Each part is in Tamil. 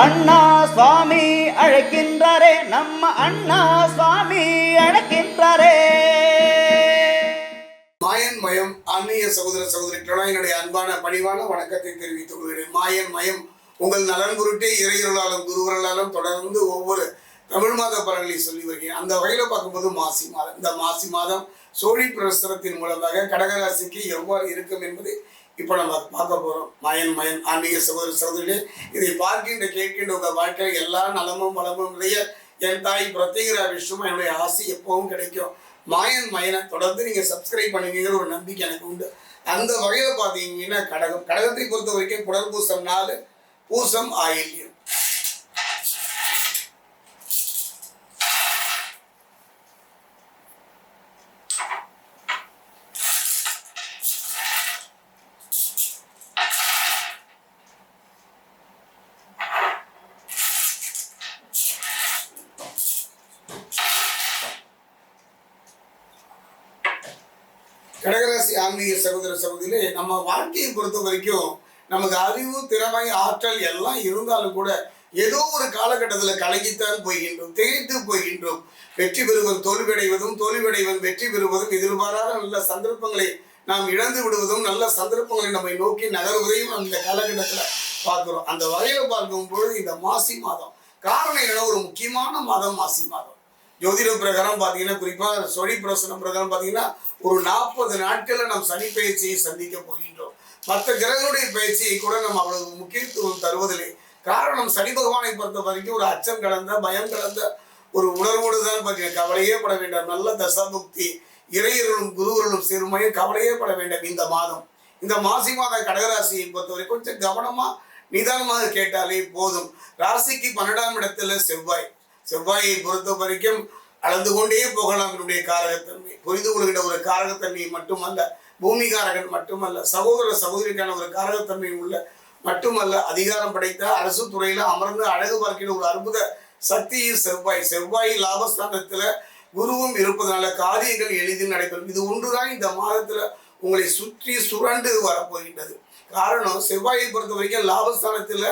அண்ணா சுவாமி அழைக்கின்றாரே நம்ம அண்ணா சுவாமி அழைக்கின்றாரே. மாயன் மயம் அந்நிய சகோதர சகோதரிகளா என்னுடைய அன்பான பணிவான வணக்கத்தை தெரிவித்துக் கொள்கிறேன். மாயன் மயம் உங்கள் நலன் குருட்டே இறையருளாலும் குருவர்களாலும் தொடர்ந்து ஒவ்வொரு தமிழ் மாத பலன்களை சொல்லி வருகிறேன். அந்த வகையில் பார்க்கும்போது மாசி மாதம். இந்த மாசி மாதம் சோழி பிரசுரத்தின் மூலமாக கடகராசிக்கு எவ்வாறு இருக்கும் என்பதை இப்போ நம்ம பார்க்க போகிறோம் மாயன் மயன் ஆன்மீக சகோதர சகோதரிகளே இதை பார்க்கின்ற கேட்கின்ற உங்கள் வாழ்க்கையில் எல்லா நலமும் வளமும் நிறைய என் தாய் பிரத்யேகரா விஷ்ணு என்னுடைய ஆசை எப்பவும் கிடைக்கும். மாயன் மயனை தொடர்ந்து நீங்கள் சப்ஸ்கிரைப் பண்ணுவீங்கிற ஒரு நம்பிக்கை எனக்கு உண்டு. அந்த வகையில் பார்த்தீங்கன்னா கடகம் கடகத்தை பொறுத்த வரைக்கும் புனர்பூசம் நாலு பூசம் ஆயில்யம். கடகராசி ஆன்மீக சகோதர சகோதரிகளே நம்ம வாழ்க்கையை பொறுத்த வரைக்கும் நமக்கு அறிவு திறமை ஆற்றல் எல்லாம் இருந்தாலும் கூட ஏதோ ஒரு காலகட்டத்தில் கலங்கித்தான் போகின்றோம் திகைத்து போகின்றோம். வெற்றி பெறுவது தோல்வியடைவதும் தோல்வியடைவதும் வெற்றி பெறுவதும் எதிர்பாராத நல்ல சந்தர்ப்பங்களை நாம் இழந்து விடுவதும் நல்ல சந்தர்ப்பங்களை நம்மை நோக்கி நகர்வதையும் அந்த காலகட்டத்தில் பார்க்கிறோம். அந்த வகையில் பார்க்கும் பொழுது இந்த மாசி மாதம் காரணம் என்ன ஒரு முக்கியமான மாதம் மாசி மாதம். ஜோதிட பிரகாரம் பார்த்தீங்கன்னா குறிப்பாக சொடி பிரசனம் பிரகாரம் பார்த்தீங்கன்னா ஒரு நாற்பது நாட்களில் நாம் சனி பயிற்சியை சந்திக்க போகின்றோம். மற்ற கிரகங்களுடைய பயிற்சியை கூட நம்ம அவ்வளவு முக்கியத்துவம் தருவதில்லை. காரணம் சனி பகவானை பொறுத்த வரைக்கும் ஒரு அச்சம் கலந்த பயம் கலந்த ஒரு உணர்வோடு தான் பார்த்தீங்கன்னா கவலையே பட வேண்டாம். நல்ல தசாபுக்தி இறையர்களும் குருவர்களும் சிறுமையும் கவலையே பட வேண்டாம் இந்த மாதம். இந்த மாசி மாத கடகராசியை பொறுத்தவரை கொஞ்சம் கவனமாக நிதானமாக கேட்டாலே போதும். ராசிக்கு பன்னெண்டாம் இடத்துல செவ்வாய். செவ்வாயை பொறுத்த வரைக்கும் அளந்து கொண்டே போகலாம் என்னுடைய காரகத்தன்மை. புரிந்து கொள்கிற ஒரு காரகத்தன்மை மட்டுமல்ல பூமிகாரகன் மட்டுமல்ல சகோதர சகோதரிக்கான ஒரு காரகத்தன்மை உள்ள மட்டுமல்ல அதிகாரம் படைத்த அரசு துறையில அமர்ந்து அழகு பார்க்கிற ஒரு அற்புத சக்தி செவ்வாய். செவ்வாய் லாபஸ்தானத்துல குருவும் இருப்பதனால காரியங்கள் எளிதில் நடைபெறும். இது ஒன்றுதான் இந்த மாதத்துல உங்களை சுற்றி சுரண்டு வரப்போகின்றது. காரணம் செவ்வாயை பொறுத்த வரைக்கும் லாபஸ்தானத்துல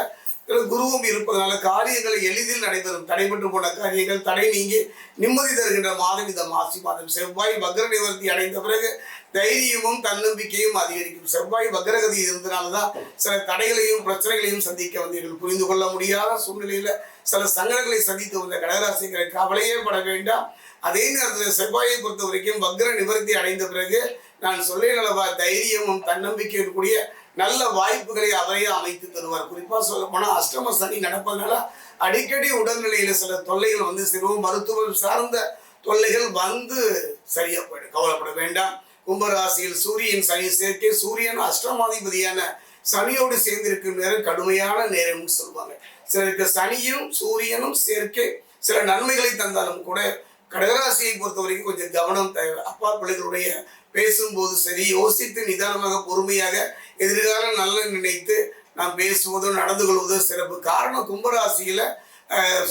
குருவும் இருப்பதனால காரியங்கள் எளிதில் நடைபெறும். தடைபட்டு போன காரியங்கள் தடை நீங்கி நிம்மதி தருகின்ற மாதம் இந்த மாசி மாதம். செவ்வாய் வக்ர நிவர்த்தி அடைந்த பிறகு தைரியமும் தன்னம்பிக்கையும் அதிகரிக்கும். செவ்வாய் வக்ரகதி இருந்தனால தான் சில தடைகளையும் பிரச்சனைகளையும் சந்திக்க வந்தீர்கள். புரிந்து கொள்ள முடியாத சூழ்நிலையில சில சங்கடங்களை சந்தித்து வந்த கடகராசிகளை கவலையே பட வேண்டாம். அதே நேரத்தில் செவ்வாயை பொறுத்த வரைக்கும் வக்ர நிவர்த்தி அடைந்த பிறகு நான் சொல்லேன் அளவா தைரியமும் தன்னம்பிக்கையும் கூடிய நல்ல வாய்ப்புகளை அவரே அமைத்து தருவார். குறிப்பா சொல்ல போனால் அஷ்டம சனி நடப்பதனால அடிக்கடி உடல்நிலையில சில தொல்லைகள் வந்து சிறுவும் மருத்துவம் சார்ந்த தொல்லைகள் வந்து சரியா போயிடும். கவலைப்பட வேண்டாம். கும்பராசியில் சூரியன் சனி சேர்க்கை சூரியன் அஷ்டமாதிபதியான சனியோடு சேர்ந்திருக்கும் நேரம் கடுமையான நேரம்னு சொல்லுவாங்க. சிலருக்கு சனியும் சூரியனும் சேர்க்கை சில நன்மைகளை தந்தாலும் கூட கடகராசியை பொறுத்த வரைக்கும் கொஞ்சம் கவனம் தேவை. அப்பா பிள்ளைகளுடைய பேசும்போது சரி யோசித்து நிதானமாக பொறுமையாக எதிர்கால நல்ல நினைத்து நாம் பேசுவதோ நடந்து கொள்வதோ சிறப்பு. காரணம் கும்பராசியில்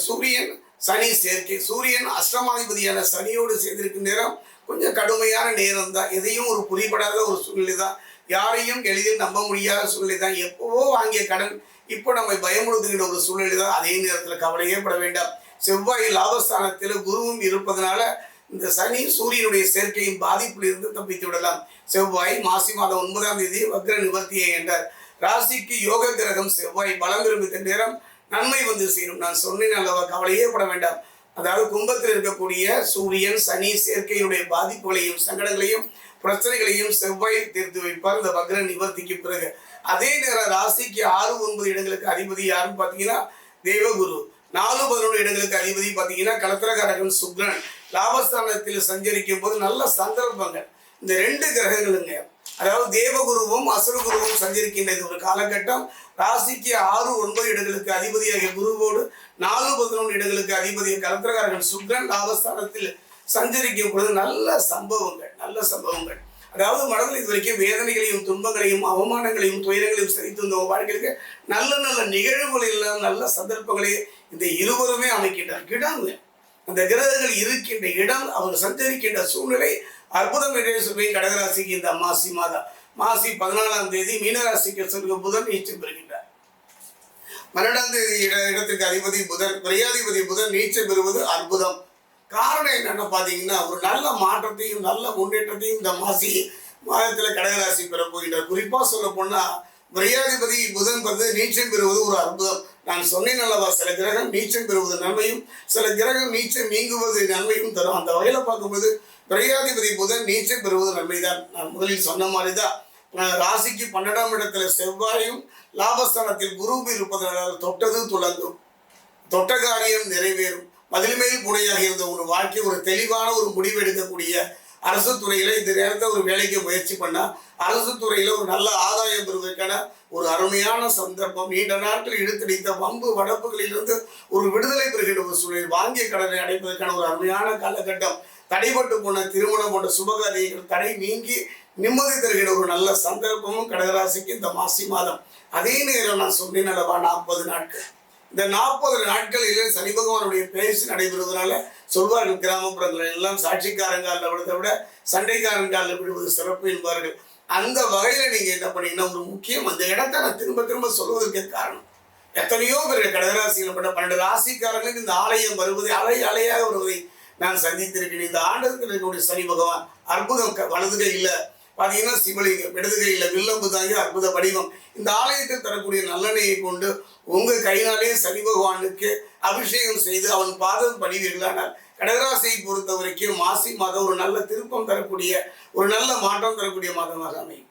சூரியன் சனி சேர்க்கை. சூரியன் அஷ்டமாதிபதியான சனியோடு சேர்ந்திருக்கும் நேரம் கொஞ்சம் கடுமையான நேரம் தான் எதையும் ஒரு புரிபடாத ஒரு சூழ்நிலை தான் யாரையும் எளிதில் நம்ப முடியாத சூழ்நிலை தான் எப்போவோ வாங்கிய கடன் இப்போ நம்மை பயமுறுத்துகின்ற ஒரு சூழ்நிலை தான் அதே நேரத்தில் கவலையே பட வேண்டாம். செவ்வாய் லாபஸ்தானத்தில் குருவும் இருப்பதனால இந்த சனி சூரியனுடைய சேர்க்கையின் பாதிப்பில் இருந்து தப்பித்து விடலாம். செவ்வாய் மாசி மாதம் ஒன்பதாம் தேதி வக்ர நிவர்த்தியை என்றார் ராசிக்கு யோக கிரகம் செவ்வாய் பலம் விரும்பித்த நேரம் நன்மை வந்து சேரும். நான் சொன்னேன் அல்லவா? கவலையே பட வேண்டாம். அதாவது கும்பத்தில் இருக்கக்கூடிய சூரியன் சனி சேர்க்கையினுடைய பாதிப்புகளையும் சங்கடங்களையும் பிரச்சனைகளையும் செவ்வாய் தீர்த்து வைப்பார். இந்த வக்ர நிவர்த்திக்கு பிறகு. அதே நேரம் ராசிக்கு ஆறு ஒன்பது இடங்களுக்கு அதிபதி யாருன்னு பார்த்தீங்கன்னா தேவகுரு. நாலு பதினொன்று இடங்களுக்கு அதிபதி பார்த்தீங்கன்னா கலத்திரகாரகன் சுக்ரன். லாபஸ்தானத்தில் சஞ்சரிக்கும் போது நல்ல சந்தர்ப்பங்கள். இந்த ரெண்டு கிரகங்களுங்க. அதாவது தேவகுருவும் அசுரகுருவும் சஞ்சரிக்கின்ற இது ஒரு காலகட்டம் ராசிக்கு ஆறு ஒன்பது இடங்களுக்கு அதிபதியாகிய குருவோடு நாலு பதினொன்று இடங்களுக்கு அதிபதிய கலத்திரகாரகன் சுக்ரன் லாபஸ்தானத்தில் சஞ்சரிக்கும் பொழுது நல்ல சம்பவங்கள் நல்ல சம்பவங்கள். அதாவது மனதில் இது வரைக்கும் வேதனைகளையும் துன்பங்களையும் அவமானங்களையும் துயரங்களையும் சரித்து வந்த வாழ்க்கைக்கு நல்ல நல்ல நிகழ்வுகள் எல்லாம் நல்ல சந்தர்ப்பங்களை இந்த இருவருமே அமைக்கின்றார். கிடாங்க. அந்த கிரகங்கள் இருக்கின்ற இடம் அவர் சஞ்சரிக்கின்ற சூழ்நிலை அற்புதம் என்றே சொல்லி கடகராசிக்கு இந்த மாசி மாதம். மாசி பதினாலாம் தேதி மீனராசிக்கு செல்கிற புதன் நீச்சம் பெறுகின்றார். பன்னெண்டாம் தேதி இட இடத்திற்கு அதிபதி புதன் பிரியாதிபதி புதன் நீச்சல் பெறுவது அற்புதம். காரணம் என்னென்னு பார்த்தீங்கன்னா ஒரு நல்ல மாற்றத்தையும் நல்ல முன்னேற்றத்தையும் இந்த மாசி மாதத்தில் கடகராசி பெற போகின்றார். குறிப்பாக சொல்ல போனால் விரையாதிபதி புதன் வந்து நீச்சல் பெறுவது ஒரு அற்புதம். நான் சொன்னேன் அல்லவா சில கிரகம் நீச்சல் பெறுவது நன்மையும் சில கிரகம் நீச்சல் நீங்குவது நன்மையும் தரும். அந்த வகையில் பார்க்கும்போது பிரயாதிபதி புதன் நீச்சல் பெறுவது நன்மை தான் நான் முதலில் சொன்ன மாதிரி தான் ராசிக்கு பன்னெண்டாம் இடத்துல செவ்வாயும் லாபஸ்தானத்தில் குரு இருப்பதனால் தொட்டது துளங்கும். தொட்ட காரியம் நிறைவேறும். மதில்மேல் புனையாக இருந்த ஒரு வாழ்க்கை ஒரு தெளிவான ஒரு முடிவு எடுக்கக்கூடிய அரசு துறையில இந்த நேரத்தில் ஒரு வேலைக்கு முயற்சி பண்ணா அரசு துறையில ஒரு நல்ல ஆதாயம் பெறுவதற்கான ஒரு அருமையான சந்தர்ப்பம் நீண்ட நாட்டில் இழுத்தடித்த வம்பு வடப்புகளிலிருந்து ஒரு விடுதலை பெறுகின்ற ஒரு சூழல் வாங்கிய கடனை அடைப்பதற்கான ஒரு அருமையான காலகட்டம். தடைபட்டு போன திருமணம் போன்ற சுபகாரியங்கள் தடை நீங்கி நிம்மதி தருகிற ஒரு நல்ல சந்தர்ப்பமும் கடகராசிக்கு இந்த மாசி மாதம். அதே நேரம் நான் சொன்னேன் அல்லவா நாற்பது நாட்கள். இந்த நாற்பது நாட்களில் சனி பகவானுடைய பேச்சு நடைபெறுவதனால சொல்வார்கள் கிராமப்புறங்கள் எல்லாம் சாட்சிக்காரங்காலில் விடுறதை விட சண்டைக்காரங்காலில் விடுவது சிறப்பு என்பார்கள். அந்த வகையில் நீங்கள் என்ன பண்ணீங்கன்னா ஒரு முக்கியம் அந்த இடத்த நான் திரும்ப திரும்ப சொல்வதற்கு காரணம். எத்தனையோ பேர் கடகராசிகள் பட்ட பன்னெண்டு ராசிக்காரங்களுக்கு இந்த ஆலயம் வருவதை அலை அலையாக வருவதை நான் சந்தித்திருக்கிறேன். இந்த ஆண்டுக்கு இருக்கக்கூடிய சனி பகவான் அற்புதம் க- வலது இல்லை. பார்த்தீங்கன்னா சிவலிங்கம் இடது கையில் வில்லம்பு தாங்கி அற்புத வடிவம். இந்த ஆலயத்தில் தரக்கூடிய நல்லெண்ணையை கொண்டு உங்கள் கையினாலே சனி பகவானுக்கு அபிஷேகம் செய்து அவன் பாதம் பணிவீர்களானால் கடகராசியை பொறுத்த வரைக்கும் மாசி மாதம் ஒரு நல்ல திருப்பம் தரக்கூடிய ஒரு நல்ல மாற்றம் தரக்கூடிய மாதமாக அமையும்.